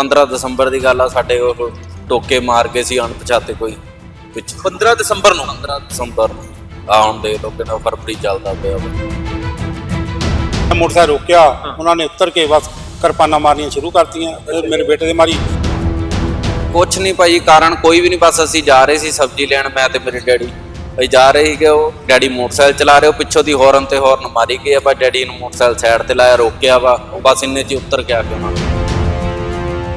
15 ਦਸੰਬਰ ਦੀ ਗੱਲ ਆ ਸਾਡੇ ਉਹ ਟੋਕੇ ਮਾਰ ਗਏ ਸੀ ਅਣਪਛਾਤੇ ਕੋਈ। ਵਿੱਚ 15 ਦਸੰਬਰ ਨੂੰ? 15 ਦਸੰਬਰ ਨੂੰ। ਆ ਹੁਣ ਦੇ ਲੋਕਾਂ ਦਾ ਫਰਵਰੀ ਚੱਲਦਾ ਪਿਆ ਮੋਟਰਸਾਈਕਲ ਰੋਕਿਆ ਉਹਨਾਂ ਨੇ ਉੱਤਰ ਕੇ ਬਸ ਕਿਰਪਾਨਾਂ ਮਾਰਨੀਆਂ ਸ਼ੁਰੂ ਕਰਤੀਆਂ ਫਿਰ ਮੇਰੇ ਬੇਟੇ ਦੇ ਮਾਰੀ। ਕੁਛ ਨਹੀਂ ਭਾਈ ਕਾਰਨ ਕੋਈ ਵੀ ਨਹੀਂ ਬਸ ਅਸੀਂ ਜਾ ਰਹੇ ਸੀ ਸਬਜ਼ੀ ਲੈਣ ਮੈਂ ਤੇ ਮੇਰੇ ਡੈਡੀ। ਅਸੀਂ ਜਾ ਰਹੇ ਸੀਗੇ ਉਹ ਡੈਡੀ ਮੋਟਰਸਾਈਕਲ ਚਲਾ ਰਹੇ ਉਹ ਪਿੱਛੋਂ ਦੀ ਹੌਰਨ ਤੇ ਹੌਰਨ ਮਾਰੀ ਗਏ ਆ ਬਸ ਡੈਡੀ ਨੂੰ ਮੋਟਰਸਾਈਕਲ ਸਾਈਡ ਤੇ ਲਾਇਆ ਰੋਕਿਆ ਵਾ। ਬਸ ਇੰਨੇ ਚ ਉੱਤਰ ਕੇ ਆ ਕੇ ਉਹਨਾਂ ਨੇ।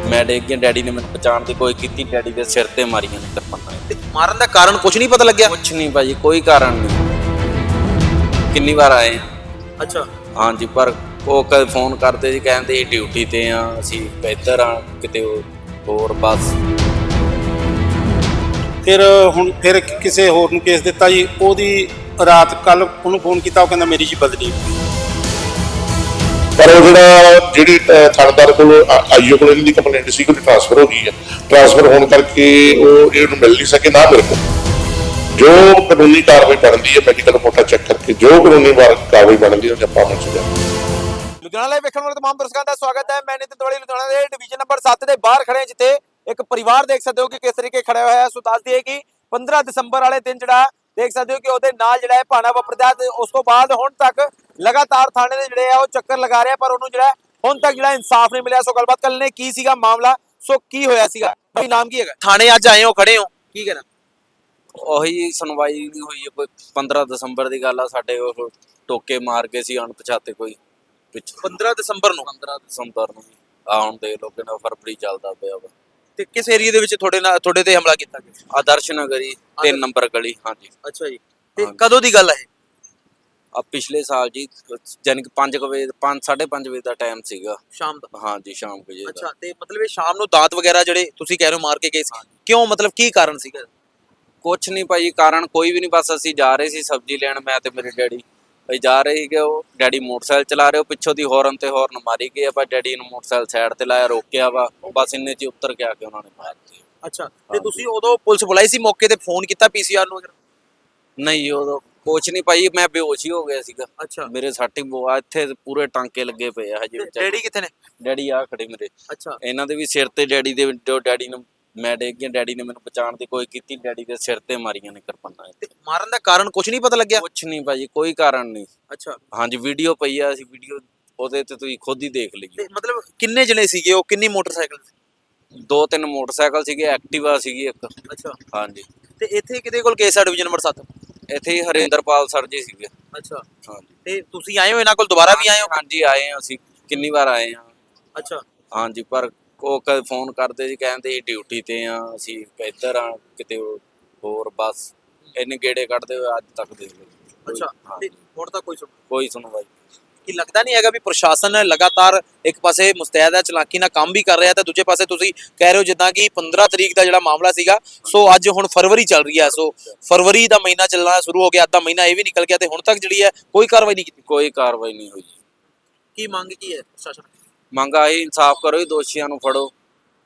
ਮੈਂ ਡੇਗ ਗਿਆ ਡੈਡੀ ਨੇ ਮੈਨੂੰ ਬਚਾਉਣ ਦੀ ਕੋਈ ਕੀਤੀ ਡੈਡੀ ਦੇ ਸਿਰ ਤੇ ਮਾਰੀਆਂ ਨੇ ਤੇ ਮਾਰਨ ਦਾ ਕਾਰਨ ਕੁਝ ਨਹੀਂ ਪਤਾ ਲੱਗਿਆ? ਕੁਛ ਨਹੀਂ ਭਾਜੀ ਕੋਈ ਕਾਰਨ ਨਹੀਂ। ਕਿੰਨੀ ਵਾਰ ਆਏ ਆ। ਅੱਛਾ। ਹਾਂਜੀ ਪਰ ਉਹ ਕਦੇ ਫੋਨ ਕਰਦੇ ਸੀ ਕਹਿੰਦੇ ਸੀ ਡਿਊਟੀ ਤੇ ਆ ਅਸੀਂ ਇੱਧਰ ਆ ਕਿਤੇ ਹੋਰ ਬਸ। ਫਿਰ ਹੁਣ ਫਿਰ ਕਿਸੇ ਹੋਰ ਨੂੰ ਕੇਸ ਦਿੱਤਾ ਜੀ ਉਹਦੀ ਰਾਤ ਕੱਲ ਉਹਨੂੰ ਫੋਨ ਕੀਤਾ ਉਹ ਕਹਿੰਦਾ ਮੇਰੀ ਜੀ ਬਦਲੀ ਹੋ ਗਈ। ਪਰ ਉਹ ਜਿਹੜਾ ਜਿਹੜੀ ਥਾਣੇਦਾਰ ਕੋਲ ਆਈਓ ਕੋਲ ਇਹਦੀ ਕੰਪਲੇਂਟ ਸੀ ਕਿ ਟ੍ਰਾਂਸਫਰ ਹੋ ਗਈ ਹੈ। ਟ੍ਰਾਂਸਫਰ ਹੋਣ ਕਰਕੇ ਉਹ ਇਹਨੂੰ ਮਿਲ ਨਹੀਂ ਸਕੇ ਨਾ ਮੇਰੇ ਕੋਲ। ਜੋ ਕਾਨੂੰਨੀ ਕਾਰਵਾਈ ਬਣਦੀ ਹੈ ਮੈਡੀਕਲ ਰਿਪੋਰਟਾਂ ਚੈੱਕ ਕਰਕੇ ਜੋ ਕਾਨੂੰਨੀ ਕਾਰਵਾਈ ਬਣਦੀ ਹੈ ਉਹ ਆਪਾਂ ਮੰਨ ਸਕਦੇ ਲੁਧਿਆਣਾ ਲਈ ਵੇਖਣ ਵਾਲੇ ਤਮਾਮ ਦਰਸ਼ਕਾਂ ਦਾ ਸਵਾਗਤ ਹੈ। ਮੈਂ ਨਿਤਿਨ ਤਵੜੀ ਲੁਧਿਆਣਾ ਦੇ ਡਿਵੀਜ਼ਨ ਨੰਬਰ 7 ਦੇ ਬਾਹਰ ਖੜੇ ਜਿੱਥੇ ਇੱਕ ਪਰਿਵਾਰ ਦੇਖ ਸਕਦੇ ਹੋ ਕਿ ਕਿਸ ਤਰੀਕੇ ਖੜਿਆ ਹੋਇਆ ਹੈ। ਸੋ ਦੱਸ ਦਈਏ ਕਿ 15 ਦਸੰਬਰ ਵਾਲੇ ਦਿਨ ਜਿਹੜਾ ਦੇਖ ਸਕਦੇ ਹੋ ਕਿ ਉਹਦੇ ਨਾਲ ਜਿਹੜਾ ਹੈ ਭਾਣਾ ਵਾਪਰਦਾ ਤੇ ਉਸ ਤੋਂ ਬਾਅਦ ਹੁਣ ਤੱਕ ਲਗਾਤਾਰ ਥਾਣੇ ਦੇ ਜਿਹੜੇ ਆ ਉਹ ਚੱਕਰ ਲਗਾ ਰਿਹਾ ਪਰ ਉਹਨੂੰ ਜਿਹੜਾ ਹੁਣ ਤੱਕ ਜਿਹੜਾ ਇਨਸਾਫ ਨਹੀਂ ਮਿਲਿਆ। ਸੋ ਗੱਲਬਾਤ ਕਰਨ ਨੇ ਕੀ ਸੀਗਾ ਮਾਮਲਾ? ਸੋ ਕੀ ਹੋਇਆ ਸੀਗਾ? ਭਾਈ ਨਾਮ ਕੀ ਹੈਗਾ? ਥਾਣੇ ਅੱਜ ਆਏ ਹੋ ਖੜੇ ਹੋ। ਕੀ ਕਹਿਣਾ? ਉਹੀ ਸੁਣਵਾਈ ਨਹੀਂ ਹੋਈ ਹੈ, ਕੋਈ 15 ਦਸੰਬਰ ਦੀ ਗੱਲ ਆ ਸਾਡੇ ਉਹ ਟੋਕੇ ਮਾਰ ਗਏ ਸੀ ਅਣਪਛਾਤੇ ਕੋਈ ਵਿੱਚ। 15 ਦਸੰਬਰ ਨੂੰ? 15 ਦਸੰਬਰ ਨੂੰ ਆ ਹੁਣ ਦੇ ਲੋਕਾਂ ਦਾ ਫਰਵਰੀ ਚੱਲਦਾ ਪਿਆ ਵਾ। ਤੇ ਕਿਸ ਏਰੀਆ ਦੇ ਵਿੱਚ ਤੁਹਾਡੇ ਨਾਲ ਤੁਹਾਡੇ ਤੇ ਹਮਲਾ ਕੀਤਾ ਗਿਆ? ਆਦਰਸ਼ ਨਗਰੀ 3 ਨੰਬਰ ਗਲੀ ਹਾਂਜੀ। ਅੱਛਾ ਜੀ। ਤੇ। ਕਦੋਂ ਦੀ ਗੱਲ ਹੈ ਇਹ? ਆ ਪਿਛਲੇ ਸਾਲ ਜੀ ਜਾਨੀ ਕਿ 5 ਵਜੇ 5 5:30 ਵਜੇ ਦਾ ਟਾਈਮ ਸੀਗਾ। ਸ਼ਾਮ ਦਾ? ਹਾਂਜੀ ਸ਼ਾਮ ਕੁ ਜੇ ਦਾ। ਅੱਛਾ ਤੇ ਮਤਲਬ ਇਹ ਸ਼ਾਮ ਨੂੰ ਦਾਤ ਵਗੈਰਾ ਜਿਹੜੇ ਤੁਸੀਂ ਕਹਿ ਰਹੇ ਹੋ ਮਾਰ ਕੇ ਗਏ ਸੀ ਕਿਉਂ ਮਤਲਬ ਕੀ ਕਾਰਨ ਸੀਗਾ? ਕੁਛ ਨਹੀਂ ਭਾਈ ਕਾਰਨ ਕੋਈ ਵੀ ਨਹੀਂ ਬਸ ਅਸੀਂ ਜਾ ਰਹੇ ਸੀ ਸਬਜ਼ੀ ਲੈਣ ਮੈਂ ਤੇ ਮੇਰੇ ਡੈਡੀ। ਅਸੀਂ ਜਾ ਰਹੇ ਸੀਗੇ ਉਹ ਡੈਡੀ ਮੋਟਰਸਾਈਕਲ ਚਲਾ ਰਹੇ ਉਹ ਪਿੱਛੋਂ ਦੀ ਹੌਰਨ ਤੇ ਹੌਰਨ ਮਾਰੀ ਗਏ ਆ ਪਰ ਡੈਡੀ ਨੂੰ ਮੋਟਰਸਾਈਕਲ ਸਾਈਡ ਤੇ ਲਾਇਆ ਰੋਕਿਆ ਵਾ ਬਸ ਇੰਨੇ ਚ ਹੀ ਉੱਤਰ ਕੇ ਆ ਕੇ ਉਹਨਾਂ ਨੇ ਮਾਰਤੀ ਅੱਛਾ ਤੇ ਤੁਸੀਂ ਉਦੋਂ ਪੁਲਿਸ ਬੁਲਾਈ ਸੀ ਮੌਕੇ ਤੇ ਫੋਨ ਕੀਤਾ ਪੀਸੀਆਰ ਨੂੰ? ਵਗੈਰਾ ਨਹੀਂ ਉਦੋਂ ਕੁਛ ਨਹੀਂ ਭਾਈ ਮੈਂ ਬੇਹੋਸ਼ ਹੀ ਹੋ ਗਿਆ ਸੀਗਾ। ਅੱਛਾ। ਮੇਰੇ ਸੱਟ ਹੀ ਬੋਆ ਇੱਥੇ ਪੂਰੇ ਟਾਂਕੇ ਲੱਗੇ ਪਏ ਆ ਹਜੇ ਵਿਚਾਰੇ। ਡੈਡੀ ਕਿੱਥੇ ਨੇ? ਡੈਡੀ ਆ ਖੜੇ ਮੇਰੇ। ਅੱਛਾ। ਇਹਨਾਂ ਦੇ ਵੀ ਸਿਰ ਤੇ ਡੈਡੀ ਦੇ ਜੋ ਡੈਡੀ ਨੂੰ ਮੈਂ ਡੇਗ ਗਿਆ ਡੈਡੀ ਨੇ ਮੈਨੂੰ ਬਚਾਉਣ ਦੀ ਕੋਈ ਕੀਤੀ ਡੈਡੀ ਦੇ ਸਿਰ ਤੇ ਮਾਰੀਆਂ ਨੇ ਕਿਰਪਾਨਾਂ ਤੇ ਮਾਰਨ ਦਾ ਕਾਰਨ ਕੁਝ ਨਹੀਂ ਪਤਾ ਲੱਗਿਆ? ਕੁਛ ਨਹੀਂ ਭਾਜੀ ਕੋਈ ਕਾਰਨ ਨਹੀਂ ਅੱਛਾ। ਹਾਂਜੀ ਵੀਡੀਓ ਪਈ ਆ ਅਸੀਂ ਵੀਡੀਓ ਉਹਦੇ ਤੇ ਤੁਸੀਂ ਖੁਦ ਹੀ ਦੇਖ ਲਈਓ ਤੇ ਮਤਲਬ ਕਿੰਨੇ ਜਣੇ ਸੀਗੇ ਉਹ? ਕਿੰਨੀ ਮੋਟਰਸਾਈਕਲ ਸੀ? ਦੋ ਤਿੰਨ ਮੋਟਰਸਾਈਕਲ ਸੀਗੇ ਐਕਟਿਵਾ ਸੀਗੀ ਇੱਕ। ਅੱਛਾ। ਹਾਂਜੀ। ਤੇ ਇੱਥੇ ਕਿਹਦੇ ਕੋਲ ਕੇਸ ਆ ਡਿਵੀਜ਼ਨ ਨੰਬਰ 7 ਇੱਥੇ ਹੀ ਹਰਿੰਦਰਪਾਲ ਸਰ ਜੀ ਸੀਗੇ। ਅੱਛਾ। ਹਾਂਜੀ। ਤੇ ਤੁਸੀਂ ਆਏ ਹੋ ਇਹਨਾਂ ਕੋਲ ਦੁਬਾਰਾ ਵੀ ਆਏ ਹੋ? ਹਾਂਜੀ ਆਏ ਆ ਅਸੀਂ। ਕਿੰਨੀ ਵਾਰ ਆਏ ਆ ਅੱਛਾ। ਹਾਂਜੀ ਪਰ ਉਹ ਕਦੇ ਫੋਨ ਕਰਦੇ ਸੀ ਕਹਿੰਦੇ ਡਿਊਟੀ ਤੇ ਆ ਅਸੀਂ ਇੱਧਰ ਆ ਕਿਤੇ ਹੋਰ ਬਸ ਇੰਨੇ ਗੇੜੇ ਕੱਢਦੇ ਹੋਏ ਅੱਜ ਤੱਕ ਦੇਖ ਲਓ। ਅੱਛਾ ਤੇ ਹੁਣ ਤਾਂ ਕੋਈ ਸੁਣ ਕੋਈ ਸੁਣਵਾਈ ਕੀ ਲੱਗਦਾ ਨਹੀਂ ਹੈਗਾ ਵੀ ਪ੍ਰਸ਼ਾਸਨ ਲਗਾਤਾਰ ਇੱਕ ਪਾਸੇ ਮੁਸਤੈਦ ਹੈ ਚਲਾਕੀ ਨਾਲ ਕੰਮ ਵੀ ਕਰ ਰਿਹਾ ਤੇ ਦੂਜੇ ਪਾਸੇ ਤੁਸੀਂ ਕਹਿ ਰਹੇ ਹੋ ਜਿੱਦਾਂ ਕਿ 15 ਤਰੀਕ ਦਾ ਜਿਹੜਾ ਮਾਮਲਾ ਸੀਗਾ ਸੋ ਅੱਜ ਹੁਣ ਫਰਵਰੀ ਚੱਲ ਰਹੀ ਹੈ ਸੋ ਫਰਵਰੀ ਦਾ ਮਹੀਨਾ ਚੱਲਣਾ ਸ਼ੁਰੂ ਹੋ ਗਿਆ ਅੱਧਾ ਮਹੀਨਾ ਇਹ ਵੀ ਨਿਕਲ ਗਿਆ ਤੇ ਹੁਣ ਤੱਕ ਜਿਹੜੀ ਹੈ ਕੋਈ ਕਾਰਵਾਈ ਨਹੀਂ ਕੀਤੀ। ਕੋਈ ਕਾਰਵਾਈ ਨਹੀਂ ਹੋਈ। ਕੀ ਮੰਗ ਕੀ ਹੈ ਪ੍ਰਸ਼ਾਸਨ ਮੰਗ ਆਈ ਇਨਸਾਫ ਕਰੋ ਜੀ ਦੋਸ਼ੀਆਂ ਨੂੰ ਫੜੋ।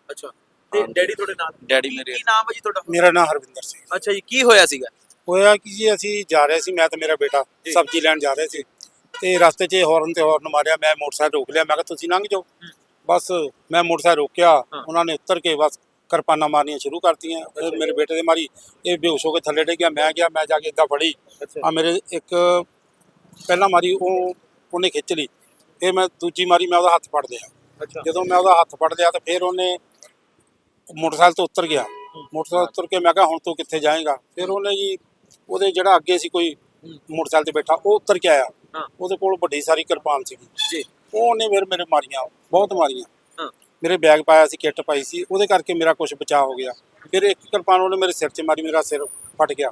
ਅੱਛਾ। ਤੇ। ਡੈਡੀ ਤੁਹਾਡੇ ਨਾਲ? ਡੈਡੀ ਮੇਰੇ ਕੀ ਨਾਮ ਹੈ ਜੀ ਤੁਹਾਡਾ? ਮੇਰਾ ਨਾਮ ਹਰਵਿੰਦਰ ਸਿੰਘ ਅੱਛਾ ਜੀ ਕੀ ਹੋਇਆ ਸੀਗਾ? ਹੋਇਆ ਕਿ ਜੀ ਅਸੀਂ ਜਾ ਰਹੇ ਸੀ ਮੈਂ ਤੇ ਮੇਰਾ ਬੇਟਾ। ਸਬਜ਼ੀ ਲੈਣ ਜਾ ਰਹੇ ਸੀ। ਤੇ ਰਸਤੇ 'ਚ ਹੌਰਨ ਤੇ ਹੌਰਨ ਮਾਰਿਆ ਮੈਂ ਮੋਟਰਸਾਈਕਲ ਰੋਕ ਲਿਆ ਮੈਂ ਕਿਹਾ ਤੁਸੀਂ ਲੰਘ ਜਾਓ। ਬਸ ਮੈਂ ਮੋਟਰਸਾਈਕਲ ਰੋਕਿਆ। ਉਹਨਾਂ ਨੇ ਉੱਤਰ ਕੇ ਬਸ ਕਿਰਪਾਨਾਂ ਮਾਰਨੀਆਂ ਸ਼ੁਰੂ ਕਰਤੀਆਂ। ਫਿਰ ਮੇਰੇ ਬੇਟੇ ਦੇ ਮਾਰੀ ਇਹ ਬੇਹੋਸ਼ ਹੋ ਕੇ ਥੱਲੇ ਡਿੱਗ ਗਿਆ ਮੈਂ ਗਿਆ ਮੈਂ ਜਾ ਕੇ ਇਦਾਂ ਫੜੀ। ਆ ਮੇਰੇ ਇੱਕ ਪਹਿਲਾਂ ਮਾਰੀ ਉਹ ਉਹਨੇ ਖਿੱਚ ਲਈ। ਫਿਰ ਮੈਂ ਦੂਜੀ ਮਾਰੀ ਮੈਂ ਉਹਦਾ ਹੱਥ ਫੜ ਲਿਆ। ਅੱਛਾ। ਜਦੋਂ ਮੈਂ ਉਹਦਾ ਹੱਥ ਫੜ ਲਿਆ ਤਾਂ ਫਿਰ ਉਹਨੇ ਮੋਟਰਸਾਈਕਲ ਤੋਂ ਉਤਰ ਗਿਆ। ਮੋਟਰਸਾਈਕਲ ਉਤਰ ਕੇ ਮੈਂ ਕਿਹਾ ਹੁਣ ਤੂੰ ਕਿੱਥੇ ਜਾਏਗਾ? ਫਿਰ ਉਹਨੇ ਜੀ ਉਹਦੇ ਜਿਹੜਾ ਅੱਗੇ ਸੀ ਕੋਈ ਮੋਟਰਸਾਈਕਲ ਤੇ ਬੈਠਾ ਉਹ ਉਤਰ ਕੇ ਆਇਆ। ਉਹਦੇ ਕੋਲ ਵੱਡੀ ਸਾਰੀ ਕਿਰਪਾਨ ਸੀਗੀ। ਜੀ। ਉਹਨੇ ਮੇਰੇ ਮੇਰੇ ਮਾਰੀਆਂ ਬਹੁਤ ਮਾਰੀਆਂ। ਮੇਰੇ ਬੈਗ ਪਾਇਆ ਸੀ ਕਿੱਟ ਪਾਈ ਸੀ ਉਹਦੇ ਕਰਕੇ ਮੇਰਾ ਕੁਝ ਬਚਾਅ ਹੋ ਗਿਆ। ਫਿਰ ਇੱਕ ਕਿਰਪਾਨ ਉਹਨੇ ਮੇਰੇ ਸਿਰ 'ਚ ਮਾਰੀ ਮੇਰਾ ਸਿਰ ਫਟ ਗਿਆ।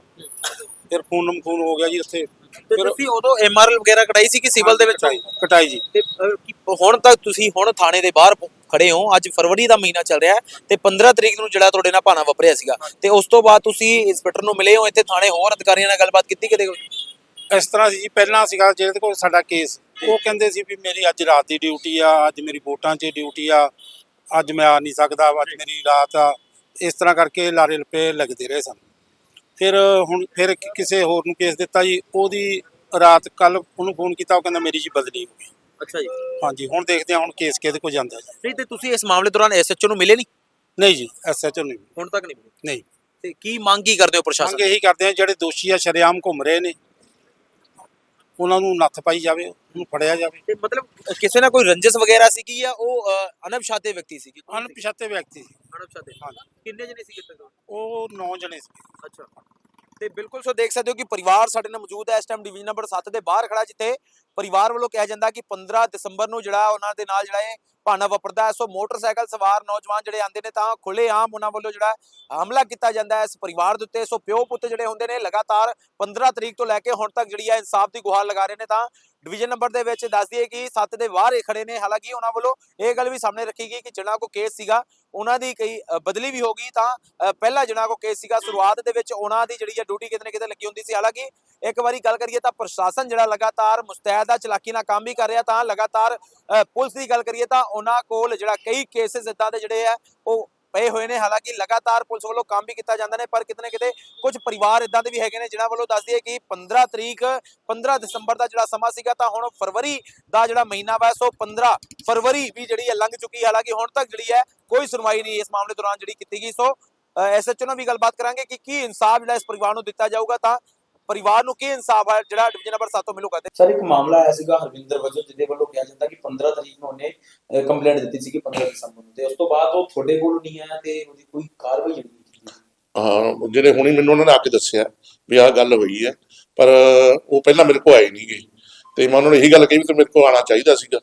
ਫਿਰ ਖੂਨ ਖੂਨ ਹੋ ਗਿਆ ਜੀ ਉੱਥੇ। ਤੇ ਤੁਸੀਂ ਉਦੋਂ ਐਮਆਰਐਲ ਵਗੈਰਾ ਕਟਾਈ ਸੀ ਕਿ ਸਿਵਲ ਦੇ ਵਿੱਚ ਕਟਾਈ ਕਟਾਈ ਜੀ। ਤੇ ਅਹ, ਕੀ- ਹੁਣ ਤੱਕ ਤੁਸੀਂ ਹੁਣ ਥਾਣੇ ਦੇ ਬਾਹਰ ਖੜੇ ਹੋ ਅੱਜ ਫਰਵਰੀ ਦਾ ਮਹੀਨਾ ਚੱਲ ਰਿਹਾ ਹੈ ਤੇ 15 ਤਰੀਕ ਨੂੰ ਜਿਹੜਾ ਤੁਹਾਡੇ ਨਾਲ ਭਾਣਾ ਵਾਪਰਿਆ ਸੀਗਾ। ਤੇ ਉਸ ਤੋਂ ਬਾਅਦ ਤੁਸੀਂ ਇੰਸਪੈਕਟਰ ਨੂੰ ਮਿਲੇ ਹੋ ਇੱਥੇ ਥਾਣੇ ਹੋਰ ਅਧਿਕਾਰੀਆਂ ਨਾਲ ਗੱਲਬਾਤ ਕੀਤੀ ਕਿਤੇ ਇਸ ਤਰ੍ਹਾਂ ਸੀ ਜੀ ਪਹਿਲਾਂ ਸੀਗਾ ਜਿਹਦੇ ਕੋਲ ਸਾਡਾ ਕੇਸ। ਉਹ ਕਹਿੰਦੇ ਸੀ ਵੀ ਮੇਰੀ ਅੱਜ ਰਾਤ ਦੀ ਡਿਊਟੀ ਆ ਅੱਜ ਮੇਰੀ ਵੋਟਾਂ 'ਚ ਡਿਊਟੀ ਆ ਅੱਜ ਮੈਂ ਆ ਨਹੀਂ ਸਕਦਾ ਅੱਜ ਮੇਰੀ ਰਾਤ ਆ। ਇਸ ਤਰ੍ਹਾਂ ਕਰਕੇ ਲਾਰੇ ਲਪੇ ਲੱਗਦੇ ਰਹੇ ਸਨ। ਫਿਰ ਹੁਣ ਫਿਰ ਕਿ- ਕਿਸੇ ਹੋਰ ਨੂੰ ਕੇਸ ਦਿੱਤਾ ਜੀ ਉਹਦੀ ਰਾਤ ਕੱਲ ਉਹਨੂੰ ਫੋਨ ਕੀਤਾ ਉਹ ਕਹਿੰਦਾ ਮੇਰੀ ਜੀ ਬਦਲੀ ਹੋ ਗਈ। ਅੱਛਾ ਜੀ। ਹਾਂਜੀ ਹੁਣ ਦੇਖਦੇ ਹਾਂ ਹੁਣ ਕੇਸ ਕਿਹਦੇ ਕੋਲ ਜਾਂਦਾ ਜੀ। ਨਹੀਂ ਤੇ ਤੁਸੀਂ ਇਸ ਮਾਮਲੇ ਦੌਰਾਨ ਐਸਐਚਓ ਨੂੰ ਮਿਲੇ ਨਹੀਂ? ਨਹੀਂ ਜੀ ਐਸਐਚਓ ਨਹੀਂ ਹੁਣ ਤੱਕ ਨਹੀਂ ਮਿਲੇ? ਨਹੀਂ। ਤੇ ਕੀ ਮੰਗ ਕੀ ਕਰਦੇ ਹੋ ਪ੍ਰਸ਼ਾਸਨ ਮੰਗ ਇਹੀ ਕਰਦੇ ਆ ਜਿਹੜੇ ਦੋਸ਼ੀ ਆ ਸ਼ਰੇਆਮ ਘੁੰਮ ਰਹੇ ਨੇ। ਉਹਨਾਂ ਨੂੰ ਨੱਥ ਪਾਈ ਜਾਵੇ ਉਹਨੂੰ ਫੜਿਆ ਜਾਵੇ। ਤੇ ਮਤਲਬ ਕਿਸੇ ਨਾਲ ਕੋਈ ਰੰਜਸ ਵਗੈਰਾ ਸੀਗੀ ਜਾਂ ਉਹ ਅ, ਅਣਪਛਾਤੇ ਵਿਅਕਤੀ ਸੀਗੇ? ਅਣਪਛਾਤੇ ਵਿਅਕਤੀ ਸੀ। ਅਣਪਛਾਤੇ ਹਾਂਜੀ। ਕਿੰਨੇ ਜਣੇ ਸੀਗੇ ਤੱਕ ਉਹ ਨੌ ਜਣੇ ਸੀ ਅੱਛਾ। ਤੇ ਬਿਲਕੁਲ ਸੋ ਦੇਖ ਸਕਦੇ ਹੋ ਕਿ ਪਰਿਵਾਰ ਸਾਡੇ ਨਾਲ ਮੌਜੂਦ ਹੈ। ਇਸ ਟਾਈਮ ਡਿਵੀਜ਼ਨ ਨੰਬਰ 7 ਦੇ ਬਾਹਰ ਖੜਾ ਜਿੱਥੇ ਪਰਿਵਾਰ ਵੱਲੋਂ ਕਿਹਾ ਜਾਂਦਾ ਕਿ 15 ਦਸੰਬਰ ਨੂੰ ਜਿਹੜਾ ਉਹਨਾਂ ਦੇ ਨਾਲ ਜਿਹੜਾ ਇਹ ਭਾਣਾ ਵਾਪਰਦਾ ਹੈ। ਸੋ ਮੋਟਰਸਾਈਕਲ ਸਵਾਰ ਨੌਜਵਾਨ ਜਿਹੜੇ ਆਂਦੇ ਨੇ ਤਾਂ ਖੁੱਲੇ ਆਮ ਉਹਨਾਂ ਵੱਲੋਂ ਜਿਹੜਾ ਹਮਲਾ ਕੀਤਾ ਜਾਂਦਾ ਹੈ ਇਸ ਪਰਿਵਾਰ ਦੇ ਉੱਤੇ। ਸੋ ਪਿਓ ਪੁੱਤ ਜਿਹੜੇ ਹੁੰਦੇ ਨੇ ਲਗਾਤਾਰ 15 ਤਰੀਕ ਤੋਂ ਲੈ ਕੇ ਹੁਣ ਤੱਕ ਜਿਹੜੀ ਹੈ ਇਨਸਾਫ ਦੀ ਗੁਹਾਰ ਲਗਾ ਰਹੇ ਨੇ ਤਾਂ ਡਿਵੀਜ਼ਨ ਨੰਬਰ ਦੇ ਵਿੱਚ ਦੱਸ ਦਈਏ ਕਿ 7 ਦੇ ਬਾਹਰ ਇਹ ਖੜੇ ਨੇ। ਹਾਲਾਂਕਿ ਉਹਨਾਂ ਵੱਲੋਂ ਇਹ ਗੱਲ ਵੀ ਸਾਹਮਣੇ ਰੱਖੀ ਗਈ ਕਿ ਜਿਹਨਾਂ ਕੋ ਕੇਸ ਸੀਗਾ ਉਹਨਾਂ ਦੀ ਕਈ ਬਦਲੀ ਵੀ ਹੋ ਗਈ ਤਾਂ ਅ, ਪਹਿਲਾਂ ਜਿਹਨਾਂ ਕੋ ਕੇਸ ਸੀਗਾ ਸ਼ੁਰੂਆਤ ਦੇ ਵਿੱਚ ਉਹਨਾਂ ਦੀ ਜਿਹੜੀ ਹੈ ਡਿਊਟੀ ਕਿਤੇ ਨਾ ਕਿਤੇ ਲੱਗੀ ਹੁੰਦੀ ਸੀ। ਹਾਲਾਂਕਿ ਇੱਕ ਵਾਰੀ ਗੱਲ ਕਰੀਏ ਤਾਂ ਪ੍ਰਸ਼ਾਸਨ ਜਿਹੜਾ ਲਗਾਤਾਰ ਮੁਸਤੈਦ ਆ ਚਲਾਕੀ ਨਾਲ ਕੰਮ ਵੀ ਕਰ ਰਿਹਾ ਤਾਂ ਲਗਾਤਾਰ ਪੁਲਿਸ ਦੀ ਗੱਲ ਕਰੀਏ ਤਾਂ ਉਹਨਾਂ ਕੋਲ ਜਿਹੜਾ ਕਈ ਕੇਸਿਸ ਇਦਾਂ ਦੇ ਜਿਹੜੇ ਆ ਉਹ ਪਏ ਹੋਏ ਨੇ। ਹਾਲਾਂਕਿ ਲਗਾਤਾਰ ਪੁਲਿਸ ਵੱਲੋਂ ਕੰਮ ਵੀ ਕੀਤਾ ਜਾਂਦਾ ਨੇ, ਪਰ ਕਿਤੇ ਨਾ ਕਿਤੇ ਕੁਝ ਪਰਿਵਾਰ ਇਦਾਂ ਦੇ ਵੀ ਹੈਗੇ ਨੇ, ਜਿਨ੍ਹਾਂ ਵੱਲੋਂ ਦੱਸਦੀ ਹੈ ਕਿ 15 ਤਰੀਕ 15 ਦਸੰਬਰ ਦਾ ਜਿਹੜਾ ਸਮਾਂ ਸੀਗਾ, ਤਾਂ ਹੁਣ ਫਰਵਰੀ ਦਾ ਜਿਹੜਾ ਮਹੀਨਾ ਵਾ, ਸੋ 15 ਫਰਵਰੀ ਵੀ ਜਿਹੜੀ ਹੈ ਲੰਘ ਚੁੱਕੀ ਹਾਲਾਂਕਿ ਹੁਣ ਤੱਕ ਜਿਹੜੀ ਹੈ ਕੋਈ ਸੁਣਵਾਈ ਨਹੀਂ ਇਸ ਮਾਮਲੇ ਦੌਰਾਨ ਜਿਹੜੀ ਕੀਤੀ ਗਈ। ਸੋ ਐਸਐਚਓ ਨਾਲ ਵੀ ਗੱਲਬਾਤ ਕਰਾਂਗੇ ਕਿ ਕੀ ਇਨਸਾਫ ਜਿਹੜਾ ਇਸ ਪਰਿਵਾਰ ਨੂੰ ਦਿੱਤਾ ਜਾਊਗਾ, ਤਾਂ ਪਰਿਵਾਰ ਨੂੰ ਕੀ ਇਨਸਾਫ ਹੈ ਜਿਹੜਾ ਡਿਵੀਜ਼ਨ ਨੰਬਰ 7 ਤੋਂ ਮਿਲੂਗਾ? ਸਰ ਇੱਕ ਮਾਮਲਾ ਆਇਆ ਸੀਗਾ ਹਰਵਿੰਦਰ ਵਜੋਂ ਜਿਹਦੇ ਵੱਲੋਂ ਕਿਹਾ ਜਾਂਦਾ ਕਿ 15 ਤਰੀਕ ਨੂੰ ਉਹਨੇ ਕੰਪਲੇਂਟ ਦਿੱਤੀ ਸੀ ਕਿ 15 ਦਸੰਬਰ ਨੂੰ। ਤੇ ਉਸ ਤੋਂ ਬਾਅਦ ਉਹ ਤੁਹਾਡੇ ਕੋਲ ਨਹੀਂ ਆਇਆ ਤੇ ਉਹਦੀ ਕੋਈ ਕਾਰਵਾਈ ਨਹੀਂ ਕੀਤੀ ਹਾਂ ਜਿਹੜੇ ਹੁਣੀ ਮੈਨੂੰ ਉਹਨਾਂ ਨੇ ਆ ਕੇ ਦੱਸਿਆ ਵੀ ਆਹ ਗੱਲ ਹੋਈ ਹੈ ਪਰ ਉਹ ਪਹਿਲਾਂ ਮੇਰੇ ਕੋਲ ਆਏ ਨਹੀਂ ਗਏ ਤੇ ਮੈਂ ਉਹਨਾਂ ਨੂੰ ਇਹੀ ਗੱਲ ਕਹੀ ਵੀ ਤੂੰ ਮੇਰੇ ਕੋਲ ਆਣਾ ਚਾਹੀਦਾ ਸੀਗਾ।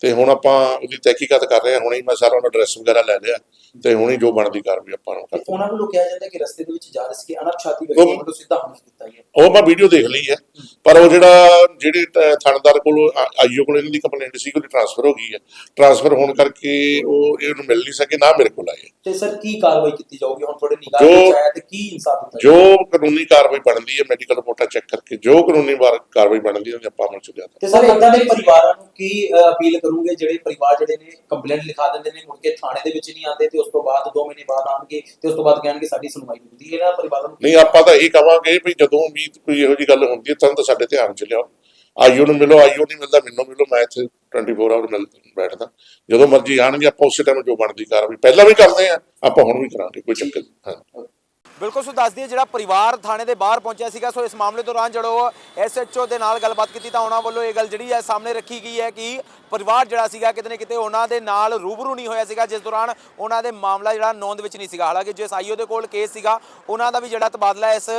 ਤੇ ਹੁਣ ਆਪਾਂ ਉਹਦੀ ਤਹਿਕੀਕਾਤ ਕਰ ਰਹੇ ਹਾਂ ਹੁਣੇ ਹੀ ਮੈਂ ਸਾਰਾ ਉਹਨਾਂ ਐਡਰੈਸ ਵਗੈਰਾ ਲੈ ਲਿਆ। ਤੇ ਹੁਣੇ ਜੋ ਬਣਦੀ ਕਾਰਵਾਈ ਆਪਾਂ ਨੂੰ ਕਰਦੇ ਉਹਨਾਂ ਵੱਲੋਂ ਕਿਹਾ ਜਾਂਦਾ ਕਿ ਰਸਤੇ ਦੇ ਵਿੱਚ ਜਾ ਰਹੇ ਸੀ ਕਿ ਅਣਪਛਾਤੀ ਵਿਅਕਤੀ ਵੱਲੋਂ ਸਿੱਧਾ ਹਮਲਾ ਕੀਤਾ ਗਿਆ। ਉਹ ਮੈਂ ਵੀਡੀਓ ਦੇਖ ਲਈ ਹੈ। ਪਰ ਉਹ ਜਿਹੜਾ ਜਿਹੜੇ ਥਾਣੇਦਾਰ ਕੋਲ ਆਈਓ ਕੋਲ ਇਹਨਾਂ ਦੀ ਕੰਪਲੇਂਟ ਸੀ ਉਹਦੀ ਟ੍ਰਾਂਸਫਰ ਹੋ ਗਈ ਹੈ। ਟ੍ਰਾਂਸਫਰ ਹੋਣ ਕਰਕੇ ਉਹ ਇਹਨੂੰ ਮਿਲ ਨਹੀਂ ਸਕੇ ਨਾ ਮੇਰੇ ਕੋਲ ਆਏ। ਤੇ ਸਰ ਕੀ ਕਾਰਵਾਈ ਕੀਤੀ ਜਾਊਗੀ? ਹੁਣ ਤੁਹਾਡੇ ਨਿਗਾਹ ਵਿੱਚ ਆਇਆ ਤੇ ਕੀ ਇਨਸਾਫ ਦਿੱਤਾ ਜੋ ਕਾਨੂੰਨੀ ਕਾਰਵਾਈ ਬਣਦੀ ਹੈ ਮੈਡੀਕਲ ਰਿਪੋਰਟਾਂ ਚੈੱਕ ਕਰਕੇ ਜੋ ਕਾਨੂੰਨੀ ਕਾਰਵਾਈ ਬਣਦੀ ਹੈ ਆਪਾਂ ਅਮਲ ਚ ਲਿਆਦਾ ਤੇ ਸਰ ਇਦਾਂ ਦੇ ਪਰਿਵਾਰਾਂ ਨੂੰ ਕੀ ਅਪੀਲ ਕਰੋਗੇ? ਜਿਹੜੇ ਪਰਿਵਾਰ ਜਿਹੜੇ ਨੇ ਕੰਪਲੇਂਟ ਲਿਖਾ ਦਿੰਦੇ ਨੇ ਮੁੜ ਕੇ ਥਾਣੇ ਦੇ ਵਿੱਚ ਨਹੀਂ ਆਉਂਦੇ ਤੇ ਉਸ ਤੋਂ ਬਾਅਦ 2 ਮਹੀਨੇ ਬਾਅਦ ਆਣਗੇ ਤੇ ਉਸ ਤੋਂ ਬਾਅਦ ਕਹਿਣਗੇ ਸਾਡੀ ਸੁਣਵਾਈ ਨਹੀਂ ਹੁੰਦੀ ਇਹਨਾਂ ਪਰਿਵਾਰਾਂ ਨੂੰ ਨਹੀਂ, ਆਪਾਂ ਤਾਂ ਇਹ ਕਵਾਂਗੇ ਵੀ ਜਦੋਂ ਵੀ ਕੋਈ ਇਹੋ ਜੀ ਗੱਲ ਹੁੰਦੀ ਹੈ, ਤਾਂ ਤਾਂ ਸਾਡੇ ਧਿਆਨ ਚ ਲਿਆਓ। ਆਈਓ ਨੂੰ ਮਿਲੋ, ਆਈਓ ਨਹੀਂ ਮਿਲਦਾ, ਮੈਨੂੰ ਮਿਲੋ, ਮੈਂ ਇੱਥੇ 24 ਆਵਰ ਮਿਲ, ਬੈਠਦਾ। ਜਦੋਂ ਮਰਜ਼ੀ ਆਣਗੇ ਆਪਾਂ ਉਸੇ ਟਾਈਮ ਜੋ ਬਣਦੀ ਕਾਰਵਾਈ ਪਹਿਲਾਂ ਵੀ ਕਰਦੇ ਆ, ਆਪਾਂ ਹੁਣ ਵੀ ਕਰਾਂਗੇ, ਕੋਈ ਚੱਕਰ ਨਹੀਂ। ਹਾਂ। ਬਿਲਕੁਲ, ਸੋ ਦੱਸ ਦਈਏ, ਜਿਹੜਾ ਪਰਿਵਾਰ ਥਾਣੇ ਦੇ ਬਾਹਰ ਪਹੁੰਚਿਆ ਸੀਗਾ, ਸੋ ਇਸ ਮਾਮਲੇ ਦੌਰਾਨ ਜਦੋਂ ਐਸਐਚਓ ਦੇ ਨਾਲ ਗੱਲਬਾਤ ਕੀਤੀ ਤਾਂ ਉਹਨਾਂ ਵੱਲੋਂ ਇਹ ਗੱਲ ਜਿਹੜੀ ਹੈ ਸਾਹਮਣੇ ਰੱਖੀ ਗਈ ਹੈ ਕਿ ਪਰਿਵਾਰ ਜਿਹੜਾ ਸੀਗਾ, ਕਿਤੇ ਨਾ ਕਿਤੇ ਉਹਨਾਂ ਦੇ ਨਾਲ ਰੂਬਰੂ ਨਹੀਂ ਹੋਇਆ ਸੀਗਾ, ਜਿਸ ਦੌਰਾਨ ਉਹਨਾਂ ਦੇ ਮਾਮਲਾ ਜਿਹੜਾ ਨੌਂਦ ਵਿੱਚ ਨਹੀਂ ਸੀਗਾ। ਹਾਲਾਂਕਿ ਜਿਸ ਆਈਓ ਦੇ ਕੋਲ ਕੇਸ ਸੀਗਾ, ਉਹਨਾਂ ਦਾ ਵੀ ਜਿਹੜਾ ਤਬਾਦਲਾ ਇਸ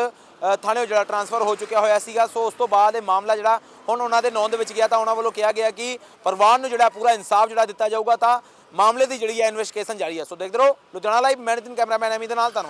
ਥਾਣੇ ਜਿਹੜਾ ਟਰਾਂਸਫਰ ਹੋ ਚੁੱਕਿਆ ਹੋਇਆ ਸੀਗਾ, ਸੋ ਉਸ ਤੋਂ ਬਾਅਦ ਇਹ ਮਾਮਲਾ ਜਿਹੜਾ ਹੁਣ ਉਹਨਾਂ ਦੇ ਨੌਂਦ ਵਿੱਚ ਗਿਆ ਤਾਂ ਉਹਨਾਂ ਵੱਲੋਂ ਕਿਹਾ ਗਿਆ ਕਿ ਪਰਿਵਾਰ ਨੂੰ ਜਿਹੜਾ ਪੂਰਾ ਇਨਸਾਫ ਜਿਹੜਾ ਦਿੱਤਾ ਜਾਊਗਾ ਤਾਂ ਮਾਮਲੇ ਦੀ ਜਿਹੜੀ ਹੈ ਇਨਵੈਸਟੀਗੇਸ਼ਨ ਜਾਰੀ ਹੈ। ਸੋ ਦੇਖਦੇ ਰਹੋ, ਲੁਧਿਆਣਾ ਲਾਈਵ ਮੈਂ ਨਿਤਿਨ ਕੈਮਰਾਮੈਨ, ਐਮੀ ਦੇ ਨਾਲ, ਧੰਨਵਾਦ।